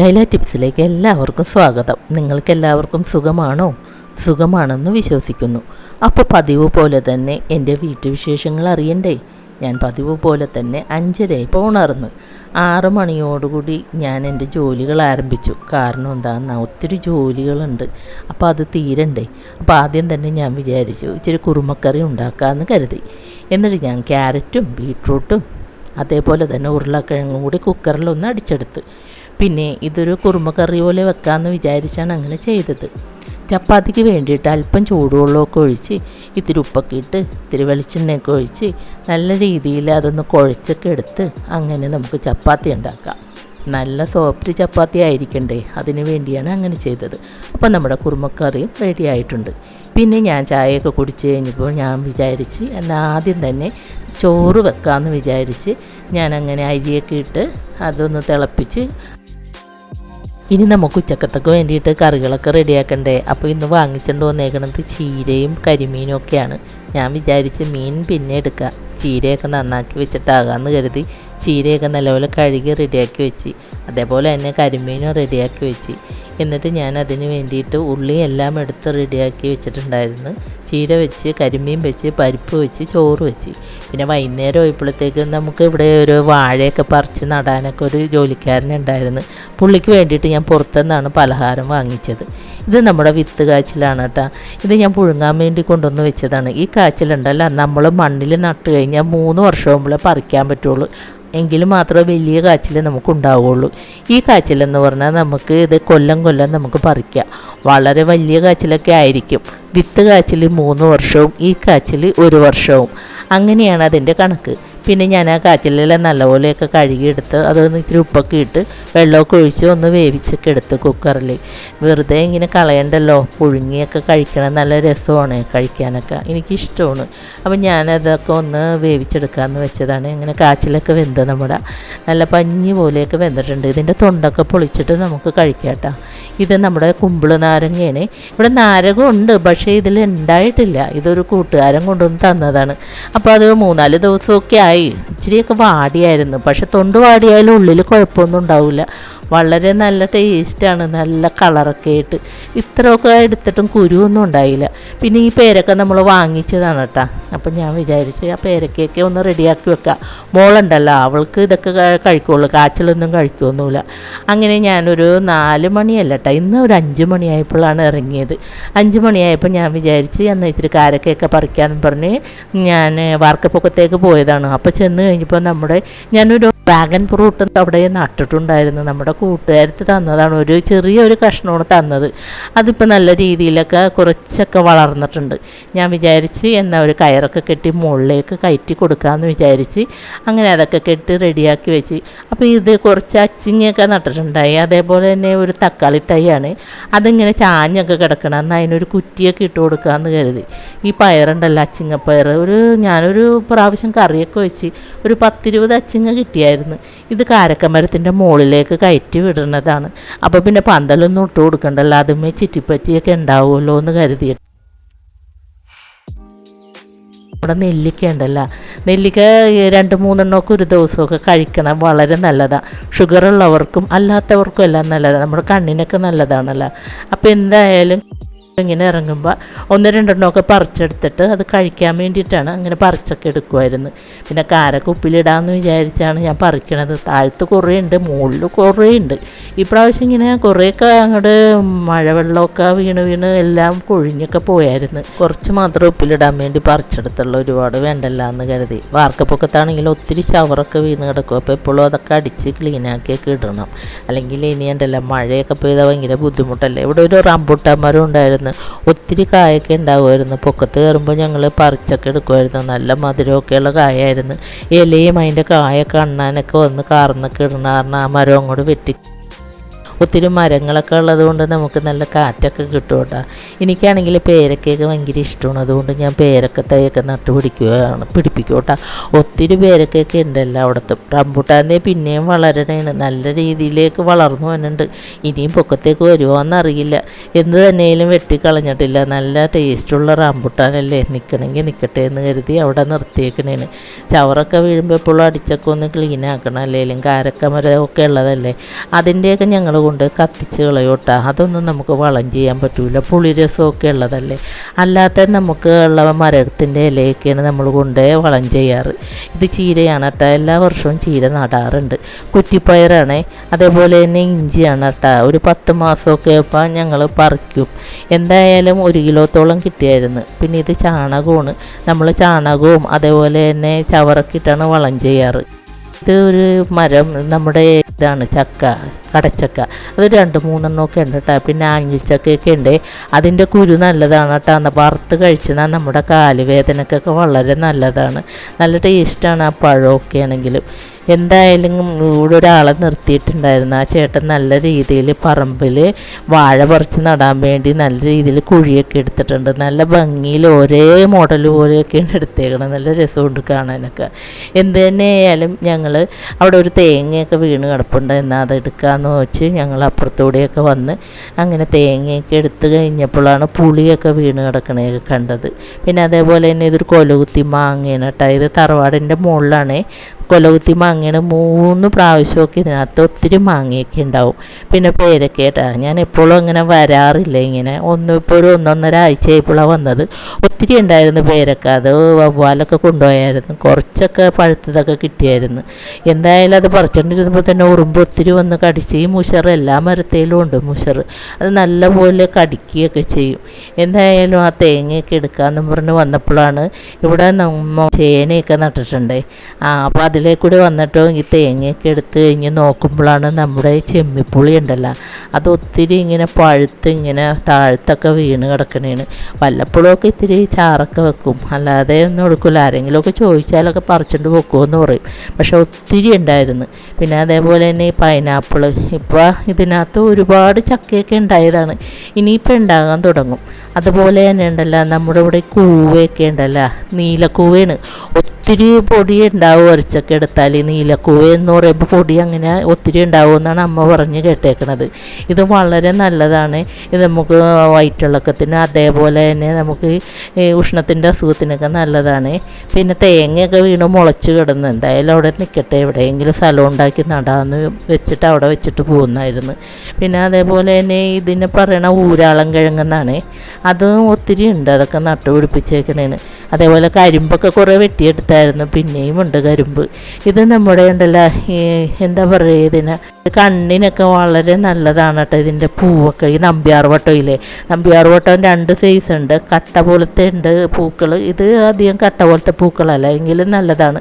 ലൈല ടിപ്സിലേക്ക് എല്ലാവർക്കും സ്വാഗതം. നിങ്ങൾക്ക് എല്ലാവർക്കും സുഖമാണോ? സുഖമാണെന്ന് വിശ്വസിക്കുന്നു. അപ്പോൾ പതിവ് പോലെ തന്നെ എന്റെ വീട്ടുവിശേഷങ്ങൾ അറിയണ്ടേ? ഞാൻ പതിവ് പോലെ തന്നെ അഞ്ചരയായി ഉണർന്ന്. ആറ് മണിയോടുകൂടി ഞാൻ എന്റെ ജോലികൾ ആരംഭിച്ചു. കാരണം എന്താണെന്നാ ഒത്തിരി ജോലികളുണ്ട്. അപ്പോൾ അത് തീരണ്ടേ? അപ്പോൾ ആദ്യം തന്നെ ഞാൻ വിചാരിച്ചു ഇച്ചിരി കുറുമക്കറി ഉണ്ടാക്കാമെന്ന് കരുതി. എന്നിട്ട് ഞാൻ ക്യാരറ്റും ബീട്രൂട്ടും അതേപോലെ തന്നെ ഉരുളക്കിഴങ്ങും കൂടി കുക്കറിലൊന്ന് അടിച്ചെടുത്ത്. പിന്നെ ഇതൊരു കുറുമക്കറി പോലെ വെക്കാമെന്ന് വിചാരിച്ചാണ് അങ്ങനെ ചെയ്തത്. ചപ്പാത്തിക്ക് വേണ്ടിയിട്ട് അല്പം ചൂടുവെള്ളമൊക്കെ ഒഴിച്ച് ഇത്തിരി ഉപ്പൊക്കെ ഇട്ട് ഇത്തിരി വെളിച്ചെണ്ണയൊക്കെ ഒഴിച്ച് നല്ല രീതിയിൽ അതൊന്ന് കുഴച്ചൊക്കെ എടുത്ത് അങ്ങനെ നമുക്ക് ചപ്പാത്തി ഉണ്ടാക്കാം. നല്ല സോഫ്റ്റ് ചപ്പാത്തി ആയിരിക്കണ്ടേ അതിന് വേണ്ടിയാണ് അങ്ങനെ ചെയ്തത്. അപ്പോൾ നമ്മുടെ കുറുമക്കറിയും റെഡി ആയിട്ടുണ്ട്. പിന്നെ ഞാൻ ചായയൊക്കെ കുടിച്ച് കഴിഞ്ഞപ്പോൾ ഞാൻ വിചാരിച്ച് എന്നാൽ ആദ്യം തന്നെ ചോറ് വെക്കാമെന്ന് വിചാരിച്ച് ഞാൻ അങ്ങനെ അരിയൊക്കെ ഇട്ട് അതൊന്ന് തിളപ്പിച്ച് ഇനി നമുക്ക് ഉച്ചക്കത്തേക്ക് വേണ്ടിയിട്ട് കറികളൊക്കെ റെഡിയാക്കണ്ടേ? അപ്പോൾ ഇന്ന് വാങ്ങിച്ചുകൊണ്ട് വന്നേക്കണത് ചീരയും കരിമീനും ഒക്കെയാണ്. ഞാൻ വിചാരിച്ച് മീൻ പിന്നെ എടുക്കുക ചീരയൊക്കെ നന്നാക്കി വെച്ചിട്ടാകാമെന്ന് കരുതി ചീരയൊക്കെ നല്ലപോലെ കഴുകി റെഡിയാക്കി വെച്ച്. അതേപോലെ തന്നെ കരിമീനും റെഡിയാക്കി വെച്ച്. എന്നിട്ട് ഞാൻ അതിന് വേണ്ടിയിട്ട് ഉള്ളി എല്ലാം എടുത്ത് റെഡിയാക്കി വെച്ചിട്ടുണ്ടായിരുന്നു. ചീര വെച്ച് കരിമീൻ വെച്ച് പരിപ്പ് വെച്ച് ചോറ് വെച്ച്. പിന്നെ വൈകുന്നേരം ആയപ്പോഴത്തേക്ക് നമുക്ക് ഇവിടെ ഒരു വാഴയൊക്കെ പറിച്ച് നടാനൊക്കെ ഒരു ജോലിക്കാരനുണ്ടായിരുന്നു. പുള്ളിക്ക് വേണ്ടിയിട്ട് ഞാൻ പുറത്തുനിന്നാണ് പലഹാരം വാങ്ങിച്ചത്. ഇത് നമ്മുടെ വിത്ത് കാച്ചിലാണ് കേട്ടോ. ഇത് ഞാൻ പുഴുങ്ങാൻ വേണ്ടി കൊണ്ടുവന്ന് വെച്ചതാണ്. ഈ കാച്ചിലുണ്ടല്ല നമ്മൾ മണ്ണിൽ നട്ട് കഴിഞ്ഞാൽ മൂന്ന് വർഷമാകുമ്പോഴേ പറിക്കാൻ പറ്റുള്ളൂ. എങ്കിൽ മാത്രമേ വലിയ കാച്ചിൽ നമുക്ക് ഉണ്ടാവുകയുള്ളൂ ഈ കാച്ചിലെന്ന് പറഞ്ഞാൽ നമുക്ക് ഇത് കൊല്ലം കൊല്ലം നമുക്ക് പറിക്കാം. വളരെ വലിയ കാച്ചിലൊക്കെ ആയിരിക്കും. വിത്ത് കാച്ചിൽ മൂന്ന് വർഷവും ഈ കാച്ചിൽ ഒരു വർഷവും. അങ്ങനെയാണ് അതിന്റെ കണക്ക്. പിന്നെ ഞാൻ ആ കാച്ചിലെല്ലാം നല്ലപോലെയൊക്കെ കഴുകിയെടുത്ത് അതൊന്ന് ഇത്തിരി ഉപ്പൊക്കെ ഇട്ട് വെള്ളമൊക്കെ ഒഴിച്ച് ഒന്ന് വേവിച്ചൊക്കെ എടുത്ത് കുക്കറിൽ വെറുതെ ഇങ്ങനെ കളയണ്ടല്ലോ. പുഴുങ്ങിയൊക്കെ കഴിക്കണം. നല്ല രസമാണ് കഴിക്കാനൊക്കെ. എനിക്കിഷ്ടമാണ്. അപ്പം ഞാനതൊക്കെ ഒന്ന് വേവിച്ചെടുക്കാമെന്ന് വെച്ചതാണ്. ഇങ്ങനെ കാച്ചിലൊക്കെ വെന്ത് നമ്മുടെ നല്ല പഞ്ഞി പോലെയൊക്കെ വെന്തിട്ടുണ്ട്. ഇതിന്റെ തൊണ്ടൊക്കെ പൊളിച്ചിട്ട് നമുക്ക് കഴിക്കാം കേട്ടോ ഇത് നമ്മുടെ കുമ്പിൾ നാരങ്ങയാണ്. ഇവിടെ നാരകം ഉണ്ട് പക്ഷേ ഇതിൽ ഉണ്ടായിട്ടില്ല. ഇതൊരു കൂട്ടുകാരൻ കൊണ്ടുവന്ന് തന്നതാണ്. അപ്പോൾ അത് മൂന്നാൽ ദിവസമൊക്കെ ആയി. ഇച്ചിരിയൊക്കെ വാടിയായിരുന്നു. പക്ഷെ തൊണ്ട് വാടിയായാലും ഉള്ളിൽ കുഴപ്പമൊന്നും ഉണ്ടാവില്ല. വളരെ നല്ല ടേസ്റ്റാണ് നല്ല കളറൊക്കെ ആയിട്ട്. ഇത്രയൊക്കെ എടുത്തിട്ടും കുരുവൊന്നും ഉണ്ടായില്ല. പിന്നെ ഈ പേരക്ക നമ്മൾ വാങ്ങിച്ചതാണ് കേട്ടോ അപ്പം ഞാൻ വിചാരിച്ച് ആ പേരക്കയൊക്കെ ഒന്ന് റെഡിയാക്കി വെക്കാം. മോളുണ്ടല്ലോ അവൾക്ക് ഇതൊക്കെ കഴിക്കുള്ളൂ. കാച്ചിലൊന്നും കഴിക്കുമൊന്നുമില്ല അങ്ങനെ ഞാനൊരു നാല് മണിയല്ല കേട്ടോ ഇന്ന് ഒരു അഞ്ച് മണിയായപ്പോഴാണ് ഇറങ്ങിയത്. അഞ്ച് മണിയായപ്പോൾ ഞാൻ വിചാരിച്ച് എന്നാൽ ഇത്തിരി കാരക്കയൊക്കെ പറിക്കാമെന്ന് പറഞ്ഞ് ഞാൻ വാർക്കപ്പൊക്കത്തേക്ക് പോയതാണ്. അപ്പോൾ ചെന്ന് കഴിഞ്ഞപ്പോൾ നമ്മുടെ ഞാനൊരു ഡ്രാഗൺ ഫ്രൂട്ട് അവിടെ നട്ടിട്ടുണ്ടായിരുന്നു. നമ്മുടെ കൂട്ടുകാരത്ത് തന്നതാണ്. ഒരു ചെറിയൊരു കഷ്ണമാണ് തന്നത്. അതിപ്പോൾ നല്ല രീതിയിലൊക്കെ കുറച്ചൊക്കെ വളർന്നിട്ടുണ്ട്. ഞാൻ വിചാരിച്ച് എന്നാൽ ഒരു കയറൊക്കെ കെട്ടി മുകളിലേക്ക് കയറ്റി കൊടുക്കാമെന്ന് വിചാരിച്ച് അങ്ങനെ അതൊക്കെ കെട്ടി റെഡിയാക്കി വെച്ച്. അപ്പോൾ ഇത് കുറച്ച് അച്ചിങ്ങയൊക്കെ നട്ടിട്ടുണ്ടായി. അതേപോലെ തന്നെ ഒരു തക്കാളി തൈയാണ്. അതിങ്ങനെ ചാഞ്ഞൊക്കെ കിടക്കണം. എന്നാൽ അതിനൊരു കുറ്റിയൊക്കെ ഇട്ട് കൊടുക്കാമെന്ന് കരുതി. ഈ പയറുണ്ടല്ലോ അച്ചിങ്ങപ്പയർ ഒരു ഞാനൊരു പ്രാവശ്യം കറിയൊക്കെ വെച്ച് ഒരു പത്തിരുപത് അച്ചിങ്ങ കിട്ടിയായിരുന്നു. ഇത് കാരക്കമരത്തിന്റെ മുകളിലേക്ക് കയറ്റി വിടുന്നതാണ് അപ്പോൾ പിന്നെ പന്തലൊന്നും ഇട്ട് കൊടുക്കണ്ടല്ലോ. അതുമേ ചുറ്റിപ്പറ്റിയൊക്കെ ഉണ്ടാവുമല്ലോ എന്ന് കരുതിയിട്ട്. നമ്മുടെ നെല്ലിക്ക ഉണ്ടല്ലോ. നെല്ലിക്ക രണ്ട് മൂന്നെണ്ണമൊക്കെ ഒരു ദിവസമൊക്കെ കഴിക്കണം. വളരെ നല്ലതാണ് ഷുഗർ ഉള്ളവർക്കും അല്ലാത്തവർക്കും എല്ലാം നല്ലതാണ് നമ്മുടെ കണ്ണിനൊക്കെ നല്ലതാണല്ലോ. അപ്പോൾ എന്തായാലും ഇങ്ങനെ ഇറങ്ങുമ്പോൾ ഒന്ന് രണ്ടെണ്ണമൊക്കെ പറിച്ചെടുത്തിട്ട് അത് കഴിക്കാൻ വേണ്ടിയിട്ടാണ് അങ്ങനെ പറിച്ചൊക്കെ എടുക്കുമായിരുന്നു പിന്നെ കാരക്കുപ്പിലിടാമെന്ന് വിചാരിച്ചാണ് ഞാൻ പറിക്കണത്. താഴത്ത് കുറേ ഉണ്ട് മുകളിൽ കുറേ ഉണ്ട് ഇപ്രാവശ്യം പ്രാവശ്യം ഇങ്ങനെ കുറേയൊക്കെ അങ്ങോട്ട് മഴവെള്ളമൊക്കെ വീണ് വീണ് എല്ലാം കൊഴിഞ്ഞൊക്കെ പോയായിരുന്നു. കുറച്ച് മാത്രം ഉപ്പിലിടാൻ വേണ്ടി പറിച്ചെടുത്തുള്ള ഒരുപാട് വേണ്ടല്ല എന്ന് കരുതി. വാർക്കപ്പൊക്കത്താണെങ്കിൽ ഒത്തിരി ചവറൊക്കെ വീണ് കിടക്കും. അപ്പോൾ എപ്പോഴും അതൊക്കെ അടിച്ച് ക്ലീനാക്കിയൊക്കെ ഇടണം. അല്ലെങ്കിൽ ഇനി ഉണ്ടല്ല മഴയൊക്കെ പെയ്താൽ ഭയങ്കര ബുദ്ധിമുട്ടല്ലേ? ഇവിടെ ഒരു റംബുട്ടാൻ ഉണ്ടായിരുന്നു. ഒത്തിരി കായൊക്കെ ഉണ്ടാവുമായിരുന്നു. പൊക്കത്ത് കയറുമ്പോൾ ഞങ്ങൾ പറിച്ചൊക്കെ എടുക്കുമായിരുന്നു. നല്ല മധുരമൊക്കെയുള്ള കായായിരുന്നു. ഇലയും അതിന്റെ കായൊക്കെ അണ്ണാനൊക്കെ വന്ന് കാർന്നൊക്കെ ഇടണ കാരണം ആ മരം അങ്ങോട്ട് വെട്ടി. ഒത്തിരി മരങ്ങളൊക്കെ ഉള്ളതുകൊണ്ട് നമുക്ക് നല്ല കാറ്റൊക്കെ കിട്ടും കേട്ടോ. എനിക്കാണെങ്കിൽ പേരക്കയൊക്കെ ഭയങ്കര ഇഷ്ടമാണ്. അതുകൊണ്ട് ഞാൻ പേരക്ക തൈയൊക്കെ നട്ട് പിടിക്കുകയാണ്. പിടിപ്പിക്കും കേട്ടോ. ഒത്തിരി പേരക്കയൊക്കെ ഉണ്ടല്ലോ അവിടുത്തെ. റംബുട്ടാന്റെ പിന്നെയും വളരണേണ്. നല്ല രീതിയിലേക്ക് വളർന്നു വന്നിട്ടുണ്ട്. ഇനിയും പൊക്കത്തേക്ക് വരുമോ എന്നറിയില്ല എന്ത് തന്നെയാലും വെട്ടിക്കളഞ്ഞിട്ടില്ല. നല്ല ടേസ്റ്റുള്ള റംബുട്ടാനല്ലേ. നിൽക്കണമെങ്കിൽ നിൽക്കട്ടെ എന്ന് കരുതി അവിടെ നിർത്തിയേക്കണേന് ചവറൊക്കെ വീഴുമ്പോൾ എപ്പോഴും അടിച്ചൊക്കെ ഒന്ന് ക്ലീൻ ആക്കണം. അല്ലെങ്കിലും കാരക്കമരമൊക്കെ ഉള്ളതല്ലേ. അതിന്റെയൊക്കെ ഞങ്ങൾ കൊണ്ട് കത്തിച്ച് കളയോട്ടാ. അതൊന്നും നമുക്ക് വളം ചെയ്യാൻ പറ്റൂല. പുളിരസമൊക്കെ ഉള്ളതല്ലേ? അല്ലാത്ത നമുക്ക് ഉള്ള മരത്തിന്റെ ഇലയൊക്കെയാണ് നമ്മൾ കൊണ്ട് വളം ചെയ്യാറ്. ഇത് ചീരയാണ് കേട്ടോ. എല്ലാ വർഷവും ചീര നടാറുണ്ട്. കുറ്റിപ്പയറാണ്. അതേപോലെ തന്നെ ഇഞ്ചിയാണ് കേട്ടോ. ഒരു പത്ത് മാസമൊക്കെ ആയപ്പോൾ ഞങ്ങൾ പറിക്കും. എന്തായാലും ഒരു കിലോത്തോളം കിട്ടിയായിരുന്നു. പിന്നെ ഇത് ചാണകമാണ്. നമ്മൾ ചാണകവും അതേപോലെ തന്നെ ചവറൊക്കെ ഇട്ടാണ് വളം ചെയ്യാറ്. ഇത് ഒരു മരം നമ്മുടെ ഇതാണ് ചക്ക കടച്ചക്ക. അത് രണ്ട് മൂന്നെണ്ണമൊക്കെ ഉണ്ട് കേട്ടോ പിന്നെ ആഞ്ഞിൽച്ചക്കയൊക്കെ ഉണ്ട്. അതിന്റെ കുരു നല്ലതാണ് കേട്ടോ അന്ന് വറുത്ത് കഴിച്ചാൽ നമ്മുടെ കാലുവേദനക്കൊക്കെ വളരെ നല്ലതാണ്. നല്ല ടേസ്റ്റാണ് ആ പഴമൊക്കെ ആണെങ്കിലും. എന്തായാലും ഇവിടെ ഒരാളെ നിർത്തിയിട്ടുണ്ടായിരുന്നു. ആ ചേട്ടൻ നല്ല രീതിയിൽ പറമ്പിൽ വാഴ പറിച്ച് നടാൻ വേണ്ടി നല്ല രീതിയിൽ കുഴിയൊക്കെ എടുത്തിട്ടുണ്ട്. നല്ല ഭംഗിയിൽ ഒരേ മോഡൽ പോലെയൊക്കെയാണ് എടുത്തേക്കണം നല്ല രസമുണ്ട് കാണാനൊക്കെ. എന്ത് തന്നെ ആയാലും ഞങ്ങൾ അവിടെ ഒരു തേങ്ങയൊക്കെ വീണ് കിടപ്പുണ്ട്. എന്നാൽ അത് എടുക്കാമെന്ന് വെച്ച് ഞങ്ങൾ അപ്പുറത്തൂടെയൊക്കെ വന്ന് അങ്ങനെ തേങ്ങയൊക്കെ എടുത്ത് കഴിഞ്ഞപ്പോഴാണ് പുളിയൊക്കെ വീണ് കിടക്കണയൊക്കെ കണ്ടത്. പിന്നെ അതേപോലെ തന്നെ ഇതൊരു കൊലകുത്തി മാങ്ങയാണ് ഇത് തറവാടിന്റെ മുകളിലാണേ. കൊലകുത്തി മാങ്ങയാണ് മൂന്ന് പ്രാവശ്യമൊക്കെ ഇതിനകത്ത് ഒത്തിരി മാങ്ങയൊക്കെ ഉണ്ടാവും. പിന്നെ പേരക്കേട്ടാ ഞാൻ എപ്പോഴും അങ്ങനെ വരാറില്ല ഇങ്ങനെ. ഒന്ന് ഇപ്പോൾ ഒരു ഒന്നൊന്നര ആഴ്ചയായപ്പോഴാണ് വന്നത്. ഒത്തിരി ഉണ്ടായിരുന്നു പേരക്ക അത് വവ്വാലൊക്കെ കൊണ്ടുപോയായിരുന്നു. കുറച്ചൊക്കെ പഴുത്തതൊക്കെ കിട്ടിയായിരുന്നു. എന്തായാലും അത് പറിച്ചുകൊണ്ടിരുന്നപ്പോൾ തന്നെ ഉറുമ്പ് ഒത്തിരി വന്ന് കടിച്ച്. ഈ മുഷർ എല്ലാ മരത്തേലും ഉണ്ട് മുഷർ അത് നല്ലപോലെ കടിക്കുകയൊക്കെ ചെയ്യും. എന്തായാലും ആ തേങ്ങയൊക്കെ എടുക്കാമെന്നും പറഞ്ഞ് വന്നപ്പോഴാണ് ഇവിടെ ചേനയൊക്കെ നട്ടിട്ടുണ്ടേ. ആ അപ്പോൾ അതിലേ കൂടെ വന്നിട്ട് ഈ തേങ്ങയൊക്കെ എടുത്ത് കഴിഞ്ഞ് നോക്കുമ്പോഴാണ് നമ്മുടെ ചെമ്മിപ്പുളി ഉണ്ടല്ലോ. അത് ഒത്തിരി ഇങ്ങനെ പഴുത്ത് ഇങ്ങനെ താഴത്തൊക്കെ വീണ് കിടക്കണേണ്. വല്ലപ്പോഴൊക്കെ ഇത്തിരി ചാറൊക്കെ വെക്കും. അല്ലാതെ ഒന്നും എടുക്കില്ല ആരെങ്കിലുമൊക്കെ ചോദിച്ചാലൊക്കെ പറിച്ചുകൊണ്ട് വെക്കുമെന്ന് പറയും. പക്ഷെ ഒത്തിരി ഉണ്ടായിരുന്നു. പിന്നെ അതേപോലെ തന്നെ ഈ പൈനാപ്പിൾ ഇപ്പോൾ ഇതിനകത്ത് ഒരുപാട് ചക്കയൊക്കെ ഉണ്ടായതാണ്. ഇനിയിപ്പോൾ ഉണ്ടാകാൻ തുടങ്ങും. അതുപോലെ തന്നെ ഉണ്ടല്ലോ നമ്മുടെ ഇവിടെ കൂവയൊക്കെ ഉണ്ടല്ലോ നീലക്കൂവയാണ്. ഒത്തിരി പൊടി ഉണ്ടാവും ഒരച്ചൊക്കെ എടുത്താൽ നീലക്കൂവ എന്ന് പറയുമ്പോൾ പൊടി അങ്ങനെ ഒത്തിരി ഉണ്ടാവും എന്നാണ് അമ്മ പറഞ്ഞ് കേട്ടേക്കണത്. ഇത് വളരെ നല്ലതാണ്. ഇത് നമുക്ക് വയറ്റിളക്കത്തിന് അതേപോലെ തന്നെ നമുക്ക് ഉഷ്ണത്തിന്റെ അസുഖത്തിനൊക്കെ നല്ലതാണ്. പിന്നെ തേങ്ങയൊക്കെ വീണ് മുളച്ച് കിടന്ന് എന്തായാലും അവിടെ നിൽക്കട്ടെ എവിടെയെങ്കിലും സ്ഥലം ഉണ്ടാക്കി നടാന്ന് വെച്ചിട്ട് അവിടെ വെച്ചിട്ട് പോകുന്നായിരുന്നു. പിന്നെ അതേപോലെ തന്നെ ഇതിനെ പറയണ ഊരാളം കിഴങ്ങെന്നാണ്. അതും ഒത്തിരി ഉണ്ട്. അതൊക്കെ നട്ടുപിടിപ്പിച്ചേക്കണേന്. അതേപോലെ കരിമ്പൊക്കെ കുറേ വെട്ടിയെടുത്തായിരുന്നു പിന്നെയും ഉണ്ട് കരിമ്പ്. ഇത് നമ്മുടെ ഉണ്ടല്ലോ ഈ എന്താ പറയുക ഇതിന്? കണ്ണിനൊക്കെ വളരെ നല്ലതാണ് കേട്ടോ ഇതിന്റെ പൂവൊക്കെ. ഈ നമ്പ്യാർ വട്ടമില്ലേ? നമ്പ്യാർ വട്ടം രണ്ട് സൈസ് ഉണ്ട്. കട്ട പോലത്തെ ഉണ്ട് പൂക്കൾ ഇത് അധികം കട്ട പോലത്തെ പൂക്കളല്ല എങ്കിലും നല്ലതാണ്.